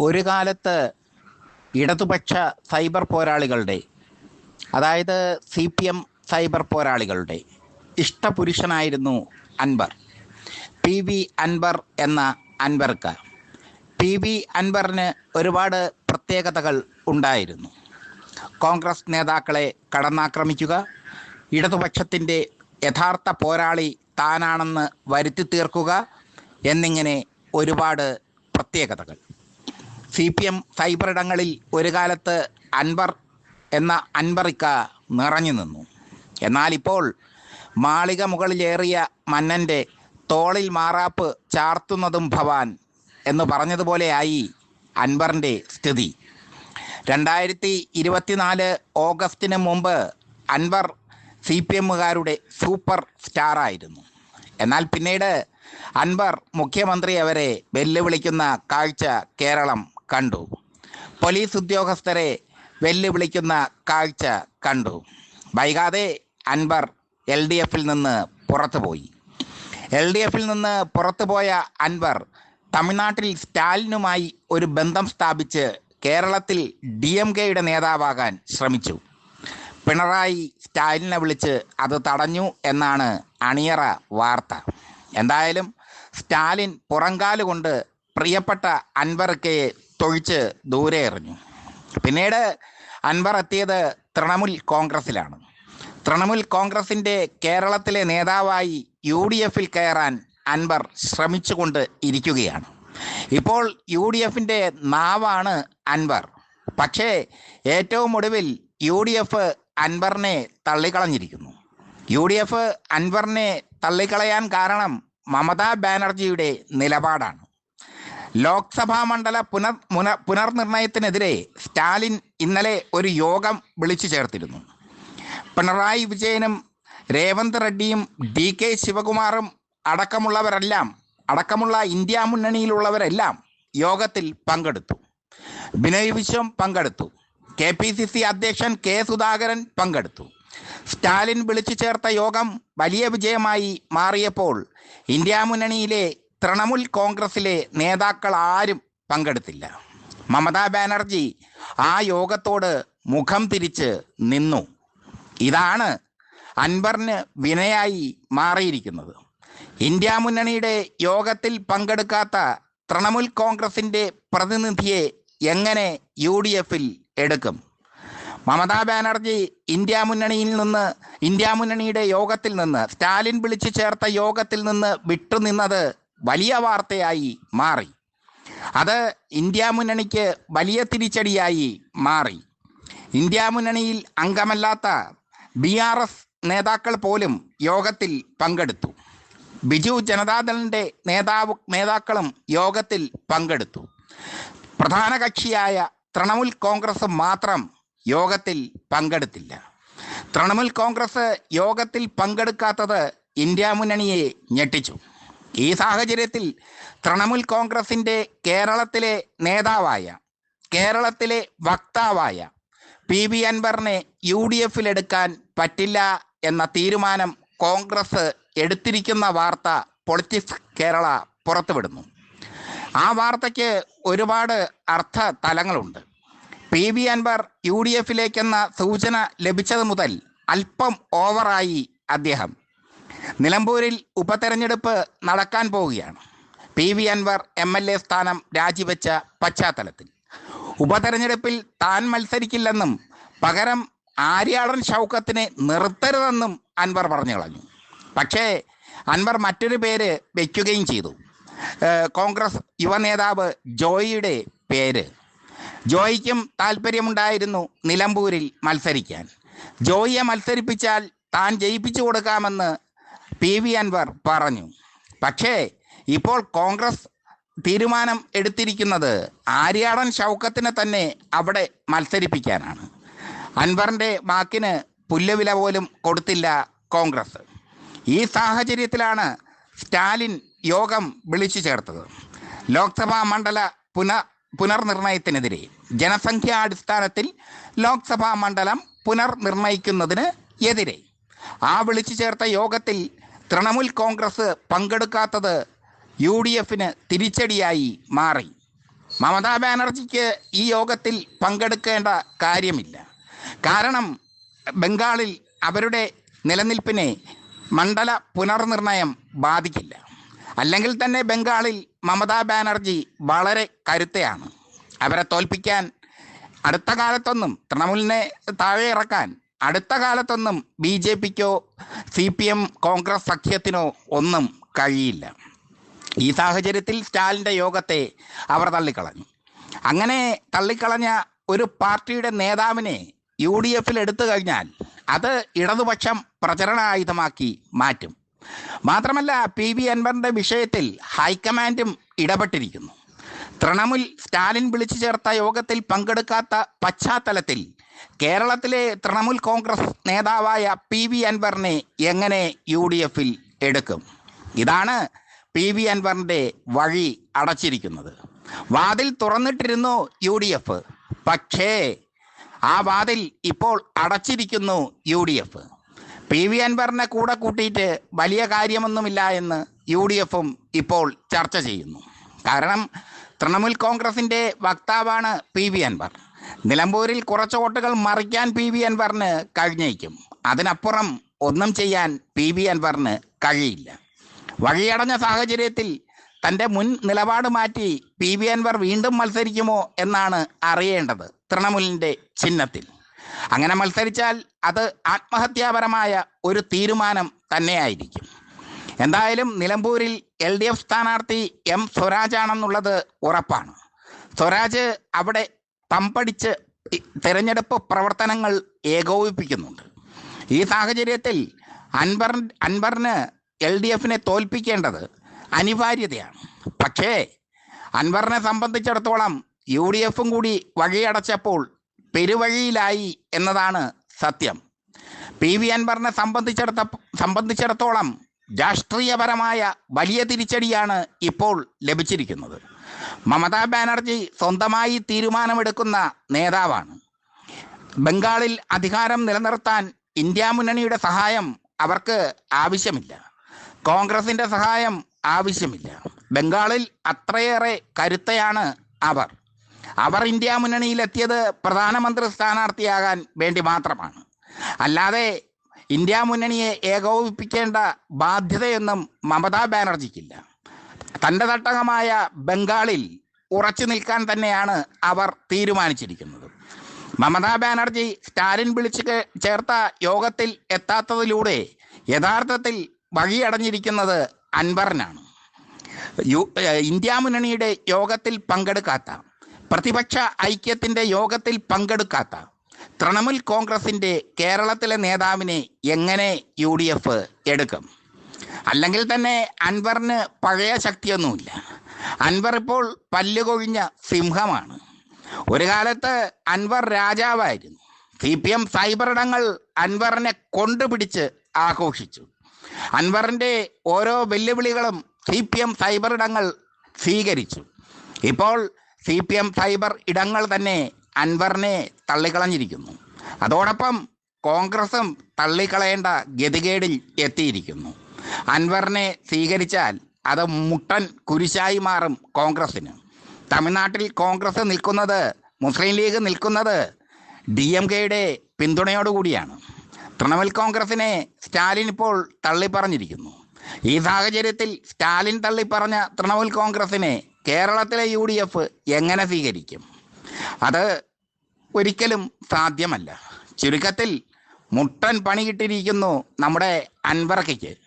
ഒരു കാലത്ത് ഇടതുപക്ഷ സൈബർ പോരാളികളുടെ അതായത് സി പി എം സൈബർ പോരാളികളുടെ ഇഷ്ടപുരുഷനായിരുന്നു അൻവർ. പി വി അൻവർ എന്ന അൻവർക്ക് പി വി അൻവറിന് ഒരുപാട് പ്രത്യേകതകൾ ഉണ്ടായിരുന്നു. കോൺഗ്രസ് നേതാക്കളെ കടന്നാക്രമിക്കുക ഇടതുപക്ഷത്തിന്റെ യഥാർത്ഥ പോരാളി താനാണെന്ന് വരുത്തി തീർക്കുക എന്നിങ്ങനെ ഒരുപാട് പ്രത്യേകതകൾ. സി പി എം സൈബർ ഇടങ്ങളിൽ ഒരു കാലത്ത് അൻവർ എന്ന അൻവറിക്ക നിറഞ്ഞു നിന്നു. എന്നാലിപ്പോൾ മാളിക മുകളിലേറിയ മന്നന്റെ തോളിൽ മാറാപ്പ് ചാർത്തുന്നതും ഭവാൻ എന്ന് പറഞ്ഞതുപോലെയായി അൻവറിന്റെ സ്ഥിതി. രണ്ടായിരത്തി ഇരുപത്തിനാല് ഓഗസ്റ്റിന് മുമ്പ് അൻവർ സി പി എമ്മുകാരുടെ സൂപ്പർ സ്റ്റാറായിരുന്നു. എന്നാൽ പിന്നീട് അൻവർ മുഖ്യമന്ത്രി അവരെ വെല്ലുവിളിക്കുന്ന കാഴ്ച കേരളം കണ്ടു. പോലീസ് ഉദ്യോഗസ്ഥരെ വെല്ലുവിളിക്കുന്ന കാഴ്ച കണ്ടു. വൈകാതെ അൻവർ എൽ ഡി എഫിൽ നിന്ന് പുറത്തുപോയി. എൽ ഡി എഫിൽ നിന്ന് പുറത്തുപോയ അൻവർ തമിഴ്നാട്ടിൽ സ്റ്റാലിനുമായി ഒരു ബന്ധം സ്ഥാപിച്ച് കേരളത്തിൽ ഡി എം കെയുടെ നേതാവാകാൻ ശ്രമിച്ചു. പിണറായി സ്റ്റാലിനെ വിളിച്ച് അത് തടഞ്ഞു എന്നാണ് അണിയറ വാർത്ത. എന്തായാലും സ്റ്റാലിൻ പുറങ്കാലുകൊണ്ട് പ്രിയപ്പെട്ട അൻവർക്കയെ തൊഴിച്ച് ദൂരെ എറിഞ്ഞു. പിന്നീട് അൻവർ എത്തിയത് തൃണമൂൽ കോൺഗ്രസിലാണ് തൃണമൂൽ കോൺഗ്രസിന്റെ കേരളത്തിലെ നേതാവായി യു ഡി എഫിൽ കയറാൻ അൻവർ ശ്രമിച്ചുകൊണ്ട് ഇരിക്കുകയാണ്. ഇപ്പോൾ യു ഡി എഫിന്റെ നാവാണ് അൻവർ. പക്ഷേ ഏറ്റവും ഒടുവിൽ യു ഡി എഫ് അൻവറിനെ തള്ളിക്കളഞ്ഞിരിക്കുന്നു. യു ഡി എഫ് അൻവറിനെ തള്ളിക്കളയാൻ കാരണം മമതാ ബാനർജിയുടെ നിലപാടാണ്. ലോക്സഭാ മണ്ഡല പുനർ പുനർ പുനർനിർണയത്തിനെതിരെ സ്റ്റാലിൻ ഇന്നലെ ഒരു യോഗം വിളിച്ചു ചേർത്തിരുന്നു. പിണറായി വിജയനും രേവന്ത് റെഡ്ഡിയും ഡി കെ ശിവകുമാറും അടക്കമുള്ളവരെല്ലാം അടക്കമുള്ള ഇന്ത്യ മുന്നണിയിലുള്ളവരെല്ലാം യോഗത്തിൽ പങ്കെടുത്തു. ബിനോയ് വിശ്വം പങ്കെടുത്തു. കെ പി സി സി അധ്യക്ഷൻ കെ സുധാകരൻ പങ്കെടുത്തു. സ്റ്റാലിൻ വിളിച്ചു ചേർത്ത യോഗം വലിയ വിജയമായി മാറിയപ്പോൾ ഇന്ത്യ മുന്നണിയിലെ തൃണമൂൽ കോൺഗ്രസിലെ നേതാക്കൾ ആരും പങ്കെടുത്തില്ല. മമതാ ബാനർജി ആ യോഗത്തോട് മുഖം തിരിച്ച് നിന്നു. ഇതാണ് അൻവറിന് വിനയായി മാറിയിരിക്കുന്നത്. ഇന്ത്യ മുന്നണിയുടെ യോഗത്തിൽ പങ്കെടുക്കാത്ത തൃണമൂൽ കോൺഗ്രസിന്റെ പ്രതിനിധിയെ എങ്ങനെ യു ഡി എഫിൽ എടുക്കും? മമതാ ബാനർജി ഇന്ത്യ മുന്നണിയിൽ നിന്ന് ഇന്ത്യ മുന്നണിയുടെ യോഗത്തിൽ നിന്ന് സ്റ്റാലിൻ വിളിച്ചു ചേർത്ത യോഗത്തിൽ നിന്ന് വിട്ടുനിന്നത് വലിയ വാർത്തയായി മാറി. അത് ഇന്ത്യ മുന്നണിക്ക് വലിയ തിരിച്ചടിയായി മാറി. ഇന്ത്യ മുന്നണിയിൽ അംഗമല്ലാത്ത ബി ആർ എസ് നേതാക്കൾ പോലും യോഗത്തിൽ പങ്കെടുത്തു. ബിജു ജനതാദളിന്റെ നേതാവ് നേതാക്കളും യോഗത്തിൽ പങ്കെടുത്തു. പ്രധാന കക്ഷിയായ തൃണമൂൽ കോൺഗ്രസ് മാത്രം യോഗത്തിൽ പങ്കെടുത്തില്ല. തൃണമൂൽ കോൺഗ്രസ് യോഗത്തിൽ പങ്കെടുക്കാത്തത് ഇന്ത്യ മുന്നണിയെ ഞെട്ടിച്ചു. ഈ സാഹചര്യത്തിൽ തൃണമൂൽ കോൺഗ്രസിന്റെ കേരളത്തിലെ നേതാവായ കേരളത്തിലെ വക്താവായ പി വി അൻവറിനെ യു ഡി എഫിലെടുക്കാൻ പറ്റില്ല എന്ന തീരുമാനം കോൺഗ്രസ് എടുത്തിരിക്കുന്ന വാർത്ത പൊളിറ്റിക്സ് കേരള പുറത്തുവിടുന്നു. ആ വാർത്തയ്ക്ക് ഒരുപാട് അർത്ഥ തലങ്ങളുണ്ട്. P V Anvar U D എഫിലേക്കെന്ന സൂചന ലഭിച്ചത് മുതൽ അല്പം ഓവറായി അദ്ദേഹം. നിലമ്പൂരിൽ ഉപതെരഞ്ഞെടുപ്പ് നടക്കാൻ പോവുകയാണ്. P V Anvar M L A സ്ഥാനം രാജിവെച്ച പശ്ചാത്തലത്തിൽ. ഉപതെരഞ്ഞെടുപ്പിൽ താൻ മത്സരിക്കില്ലെന്നും പകരം ആര്യാടൻ ഷൗക്കത്തിനെ നിർത്തരുതെന്നും അൻവർ പറഞ്ഞു കളഞ്ഞു. പക്ഷേ അൻവർ മറ്റൊരു പേര് വയ്ക്കുകയും ചെയ്തു. കോൺഗ്രസ് യുവനേതാവ് ജോയിയുടെ പേര്. ജോയിക്കും താല്പര്യമുണ്ടായിരുന്നു നിലമ്പൂരിൽ മത്സരിക്കാൻ. ജോയിയെ മത്സരിപ്പിച്ചാൽ താൻ ജയിപ്പിച്ചു കൊടുക്കാമെന്ന് പി വി അൻവർ പറഞ്ഞു. പക്ഷേ ഇപ്പോൾ കോൺഗ്രസ് തീരുമാനം എടുത്തിരിക്കുന്നത് ആര്യാടൻ ഷൗക്കത്തിനെ തന്നെ അവിടെ മത്സരിപ്പിക്കാനാണ്. അൻവറിന്റെ വാക്കിന് പുല്ലുവില പോലും കൊടുത്തില്ല കോൺഗ്രസ്. ഈ സാഹചര്യത്തിലാണ് സ്റ്റാലിൻ യോഗം വിളിച്ചു ചേർത്തത്. ലോക്സഭാ മണ്ഡല പുന പുനർനിർണയത്തിനെതിരെ ജനസംഖ്യാടിസ്ഥാനത്തിൽ ലോക്സഭാ മണ്ഡലം പുനർനിർണയിക്കുന്നതിന് എതിരെ. ആ വിളിച്ചു ചേർത്ത യോഗത്തിൽ തൃണമൂൽ കോൺഗ്രസ് പങ്കെടുക്കാത്തത് യു ഡി എഫിന് തിരിച്ചടിയായി മാറി. മമതാ ബാനർജിക്ക് ഈ യോഗത്തിൽ പങ്കെടുക്കേണ്ട കാര്യമില്ല. കാരണം ബംഗാളിൽ അവരുടെ നിലനിൽപ്പിനെ മണ്ഡല പുനർനിർണയം ബാധിക്കില്ല. അല്ലെങ്കിൽ തന്നെ ബംഗാളിൽ മമതാ ബാനർജി വളരെ കരുത്തയാണ്. അവരെ തോൽപ്പിക്കാൻ അടുത്ത കാലത്തൊന്നും തൃണമൂലിനെ താഴെ ഇറക്കാൻ അടുത്ത കാലത്തൊന്നും ബി ജെ പിക്കോ സി പി എം കോൺഗ്രസ് സഖ്യത്തിനോ ഒന്നും കഴിയില്ല. ഈ സാഹചര്യത്തിൽ സ്റ്റാലിന്റെ യോഗത്തെ അവർ തള്ളിക്കളഞ്ഞു. അങ്ങനെ തള്ളിക്കളഞ്ഞ ഒരു പാർട്ടിയുടെ നേതാവിനെ യു ഡി എഫിൽ എടുത്തു കഴിഞ്ഞാൽ അത് ഇടതുപക്ഷം പ്രചരണായുധമാക്കി മാറ്റും. മാത്രമല്ല പി വി അൻവറിന്റെ വിഷയത്തിൽ ഹൈക്കമാൻഡും ഇടപെട്ടിരിക്കുന്നു. തൃണമൂൽ സ്റ്റാലിൻ വിളിച്ചു ചേർത്ത യോഗത്തിൽ പങ്കെടുക്കാത്ത പശ്ചാത്തലത്തിൽ കേരളത്തിലെ തൃണമൂൽ കോൺഗ്രസ് നേതാവായ പി വി അൻവറിനെ എങ്ങനെ യു ഡി എഫിൽ എടുക്കും? ഇതാണ് പി വി അൻവറിന്റെ വഴി അടച്ചിരിക്കുന്നത്. വാതിൽ തുറന്നിട്ടിരുന്നു യു ഡി എഫ്. പക്ഷേ ആ വാതിൽ ഇപ്പോൾ അടച്ചിരിക്കുന്നു U D F. P V അൻവറിനെ കൂടെ കൂട്ടിയിട്ട് വലിയ കാര്യമൊന്നുമില്ല എന്ന് യു ഡി എഫും ഇപ്പോൾ ചർച്ച ചെയ്യുന്നു. കാരണം തൃണമൂൽ കോൺഗ്രസിന്റെ വക്താവാണ് പി വി അൻവർ. നിലമ്പൂരിൽ കുറച്ച് വോട്ടുകൾ മറിക്കാൻ പി വി അൻവറിന് കഴിഞ്ഞേക്കും. അതിനപ്പുറം ഒന്നും ചെയ്യാൻ പി വി അൻവറിന് കഴിയില്ല. വഴിയടഞ്ഞ സാഹചര്യത്തിൽ തന്റെ മുൻ നിലപാട് മാറ്റി പി വി അൻവർ വീണ്ടും മത്സരിക്കുമോ എന്നാണ് അറിയേണ്ടത് തൃണമൂലിന്റെ ചിഹ്നത്തിൽ. അങ്ങനെ മത്സരിച്ചാൽ അത് ആത്മഹത്യാപരമായ ഒരു തീരുമാനം തന്നെയായിരിക്കും. എന്തായാലും നിലമ്പൂരിൽ എൽ ഡി എഫ് സ്ഥാനാർത്ഥി എം സ്വരാജാണെന്നുള്ളത് ഉറപ്പാണ്. സ്വരാജ് അവിടെ പമ്പടിച്ച് ഈ തെരഞ്ഞെടുപ്പ് പ്രവർത്തനങ്ങൾ ഏകോപിപ്പിക്കുന്നുണ്ട്. ഈ സാഹചര്യത്തിൽ അൻവർ അൻവറിന് എൽ ഡി എഫിനെ തോൽപ്പിക്കേണ്ടത് അനിവാര്യതയാണ്. പക്ഷേ അൻവറിനെ സംബന്ധിച്ചിടത്തോളം യു ഡി എഫും കൂടി വഴിയടച്ചപ്പോൾ പെരുവഴിയിലായി എന്നതാണ് സത്യം. പി വി അൻവറിനെ സംബന്ധിച്ചിടത്ത സംബന്ധിച്ചിടത്തോളം രാഷ്ട്രീയപരമായ വലിയ തിരിച്ചടിയാണ് ഇപ്പോൾ ലഭിച്ചിരിക്കുന്നത്. മമതാ ബാനർജി സ്വന്തമായി തീരുമാനമെടുക്കുന്ന നേതാവാണ്. ബംഗാളിൽ അധികാരം നിലനിർത്താൻ ഇന്ത്യ മുന്നണിയുടെ സഹായം അവർക്ക് ആവശ്യമില്ല. കോൺഗ്രസിന്റെ സഹായം ആവശ്യമില്ല. ബംഗാളിൽ അത്രയേറെ കരുത്തയാണ് അവർ. അവർ ഇന്ത്യ മുന്നണിയിലെത്തിയത് പ്രധാനമന്ത്രി സ്ഥാനാർത്ഥിയാകാൻ വേണ്ടി മാത്രമാണ്. അല്ലാതെ ഇന്ത്യ മുന്നണിയെ ഏകോപിപ്പിക്കേണ്ട ബാധ്യതയൊന്നും മമതാ ബാനർജിക്കില്ല. തന്റെ തട്ടകമായ ബംഗാളിൽ ഉറച്ചു നിൽക്കാൻ തന്നെയാണ് അവർ തീരുമാനിച്ചിരിക്കുന്നത്. മമതാ ബാനർജി സ്റ്റാലിൻ വിളിച്ച് ചേർത്ത യോഗത്തിൽ എത്താത്തതിലൂടെ യഥാർത്ഥത്തിൽ വഴിയടഞ്ഞിരിക്കുന്നത് അൻവറിനാണ്. യു ഇന്ത്യ മുന്നണിയുടെ യോഗത്തിൽ പങ്കെടുക്കാത്ത പ്രതിപക്ഷ ഐക്യത്തിന്റെ യോഗത്തിൽ പങ്കെടുക്കാത്ത തൃണമൂൽ കോൺഗ്രസിന്റെ കേരളത്തിലെ നേതാവിനെ എങ്ങനെ യു ഡി എഫ് എടുക്കും? അല്ലെങ്കിൽ തന്നെ അൻവറിന് പഴയ ശക്തിയൊന്നുമില്ല. അൻവർ ഇപ്പോൾ പല്ലുകൊഴിഞ്ഞ സിംഹമാണ്. ഒരു കാലത്ത് അൻവർ രാജാവായിരുന്നു. സി പി എം സൈബർ ഇടങ്ങൾ അൻവറിനെ കൊണ്ടുപിടിച്ച് ആഘോഷിച്ചു. അൻവറിന്റെ ഓരോ വെല്ലുവിളികളും സി പി എം സൈബർ ഇടങ്ങൾ സ്വീകരിച്ചു. ഇപ്പോൾ സി പി എം സൈബർ ഇടങ്ങൾ തന്നെ അൻവറിനെ തള്ളിക്കളഞ്ഞിരിക്കുന്നു. അതോടൊപ്പം കോൺഗ്രസും തള്ളിക്കളയേണ്ട ഗതികേടിൽ എത്തിയിരിക്കുന്നു. അൻവറിനെ സ്വീകരിച്ചാൽ അത് മുട്ടൻ കുരിശായി മാറും കോൺഗ്രസിന് തമിഴ്നാട്ടിൽ കോൺഗ്രസ് നിൽക്കുന്നത് മുസ്ലിം ലീഗ് നിൽക്കുന്നത് ഡി എം കെയുടെ പിന്തുണയോടുകൂടിയാണ് തൃണമൂൽ കോൺഗ്രസിനെ സ്റ്റാലിൻ ഇപ്പോൾ തള്ളിപ്പറഞ്ഞിരിക്കുന്നു. ഈ സാഹചര്യത്തിൽ സ്റ്റാലിൻ തള്ളിപ്പറഞ്ഞ തൃണമൂൽ കോൺഗ്രസിനെ കേരളത്തിലെ യു ഡി എഫ് എങ്ങനെ സ്വീകരിക്കും? അത് ഒരിക്കലും സാധ്യമല്ല. ചുരുക്കത്തിൽ മുട്ടൻ പണി കിട്ടിയിരിക്കുന്നു നമ്മുടെ അൻവർക്കയ്ക്ക്